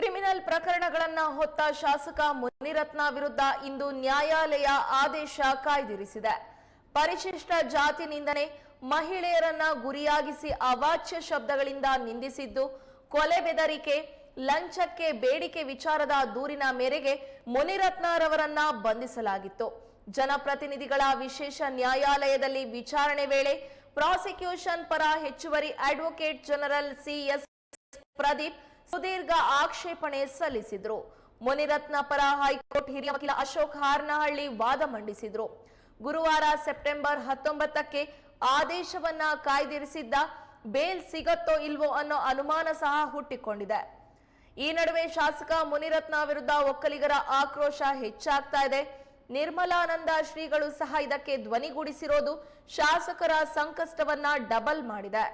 Criminal ಪ್ರಕರಣಗಳನ್ನು ಹೊತ್ತ ಶಾಸಕ ಮುನಿರತ್ನ ವಿರುದ್ಧ ಇಂದು ನ್ಯಾಯಾಲಯ ಆದೇಶ ಕಾಯ್ದಿರಿಸಿದೆ. ಪರಿಶಿಷ್ಟ ಜಾತಿ ನಿಂದನೆ ಮಹಿಳೆಯರನ್ನ ಗುರಿಯಾಗಿಸಿ ಅವಾಚ್ಯ ಶಬ್ದಗಳಿಂದ ನಿಂದಿಸಿದ್ದು, ಕೊಲೆ ಬೆದರಿಕೆ, ಲಂಚಕ್ಕೆ ಬೇಡಿಕೆ ವಿಚಾರದ ದೂರಿನ ಮೇರೆಗೆ ಮುನಿರತ್ನರವರನ್ನ ಬಂಧಿಸಲಾಗಿತ್ತು. ಜನಪ್ರತಿನಿಧಿಗಳ ವಿಶೇಷ ನ್ಯಾಯಾಲಯದಲ್ಲಿ ವಿಚಾರಣೆ ವೇಳೆ ಪ್ರಾಸಿಕ್ಯೂಷನ್ ಪರ ಹೆಚ್ಚುವರಿ ಅಡ್ವೊಕೇಟ್ ಜನರಲ್ ಸಿಎಸ್ ಪ್ರದೀಪ್ ಸುದೀರ್ಘ ಆಕ್ಷೇಪಣೆ ಸಲ್ಲಿಸಿದ್ರು. ಮುನಿರತ್ನ ಪರ ಹೈಕೋರ್ಟ್ ಹಿರಿಯ ವಕೀಲ ಅಶೋಕ್ ಹಾರ್ನಹಳ್ಳಿ ವಾದ ಮಂಡಿಸಿದ್ರು. ಗುರುವಾರ ಸೆಪ್ಟೆಂಬರ್ ಹತ್ತೊಂಬತ್ತಕ್ಕೆ ಆದೇಶವನ್ನ ಕಾಯ್ದಿರಿಸಿದ್ದ ಬೇಲ್ ಸಿಗತ್ತೋ ಇಲ್ವೋ ಅನ್ನೋ ಅನುಮಾನ ಸಹ ಹುಟ್ಟಿಕೊಂಡಿದೆ. ಈ ನಡುವೆ ಶಾಸಕ ಮುನಿರತ್ನ ವಿರುದ್ಧ ಒಕ್ಕಲಿಗರ ಆಕ್ರೋಶ ಹೆಚ್ಚಾಗ್ತಾ ಇದೆ. ನಿರ್ಮಲಾನಂದ ಶ್ರೀಗಳು ಸಹ ಇದಕ್ಕೆ ಧ್ವನಿಗೂಡಿಸಿರೋದು ಶಾಸಕರ ಸಂಕಷ್ಟವನ್ನ ಡಬಲ್ ಮಾಡಿದೆ.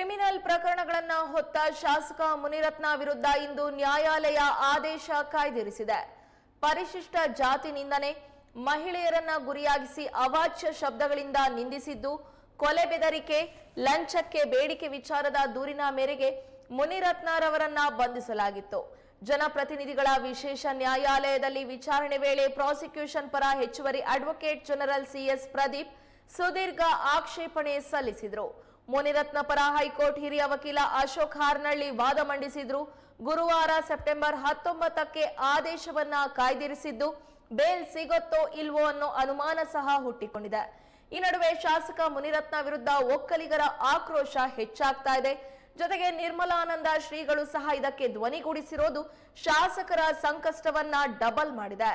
ಕ್ರಿಮಿನಲ್ ಪ್ರಕರಣಗಳನ್ನು ಹೊತ್ತ ಶಾಸಕ ಮುನಿರತ್ನ ವಿರುದ್ಧ ಇಂದು ನ್ಯಾಯಾಲಯ ಆದೇಶ ಕಾಯ್ದಿರಿಸಿದೆ. ಪರಿಶಿಷ್ಟ ಜಾತಿ ನಿಂದನೆ ಮಹಿಳೆಯರನ್ನ ಗುರಿಯಾಗಿಸಿ ಅವಾಚ್ಯ ಶಬ್ದಗಳಿಂದ ನಿಂದಿಸಿದ್ದು, ಕೊಲೆ ಬೆದರಿಕೆ, ಲಂಚಕ್ಕೆ ಬೇಡಿಕೆ ವಿಚಾರದ ದೂರಿನ ಮೇರೆಗೆ ಮುನಿರತ್ನರವರನ್ನ ಬಂಧಿಸಲಾಗಿತ್ತು. ಜನಪ್ರತಿನಿಧಿಗಳ ವಿಶೇಷ ನ್ಯಾಯಾಲಯದಲ್ಲಿ ವಿಚಾರಣೆ ವೇಳೆ ಪ್ರಾಸಿಕ್ಯೂಷನ್ ಪರ ಹೆಚ್ಚುವರಿ ಅಡ್ವೊಕೇಟ್ ಜನರಲ್ ಸಿಎಸ್ ಪ್ರದೀಪ್ ಸುದೀರ್ಘ ಆಕ್ಷೇಪಣೆ ಸಲ್ಲಿಸಿದ್ರು. ಮುನಿರತ್ನ ಪರ ಹೈಕೋರ್ಟ್ ಹಿರಿಯ ವಕೀಲ ಅಶೋಕ್ ಹಾರ್ನಳ್ಳಿ ವಾದ ಮಂಡಿಸಿದ್ರು. ಗುರುವಾರ ಸೆಪ್ಟೆಂಬರ್ ಹತ್ತೊಂಬತ್ತಕ್ಕೆ ಆದೇಶವನ್ನ ಕಾಯ್ದಿರಿಸಿದ್ದು, ಬೇಲ್ ಸಿಗುತ್ತೋ ಇಲ್ವೋ ಅನ್ನೋ ಅನುಮಾನ ಸಹ ಹುಟ್ಟಿಕೊಂಡಿದೆ. ಈ ನಡುವೆ ಶಾಸಕ ಮುನಿರತ್ನ ವಿರುದ್ಧ ಒಕ್ಕಲಿಗರ ಆಕ್ರೋಶ ಹೆಚ್ಚಾಗ್ತಾ ಇದೆ. ಜೊತೆಗೆ ನಿರ್ಮಲಾನಂದ ಶ್ರೀಗಳು ಸಹ ಇದಕ್ಕೆ ಧ್ವನಿಗೂಡಿಸಿರೋದು ಶಾಸಕರ ಸಂಕಷ್ಟವನ್ನ ಡಬಲ್ ಮಾಡಿದೆ.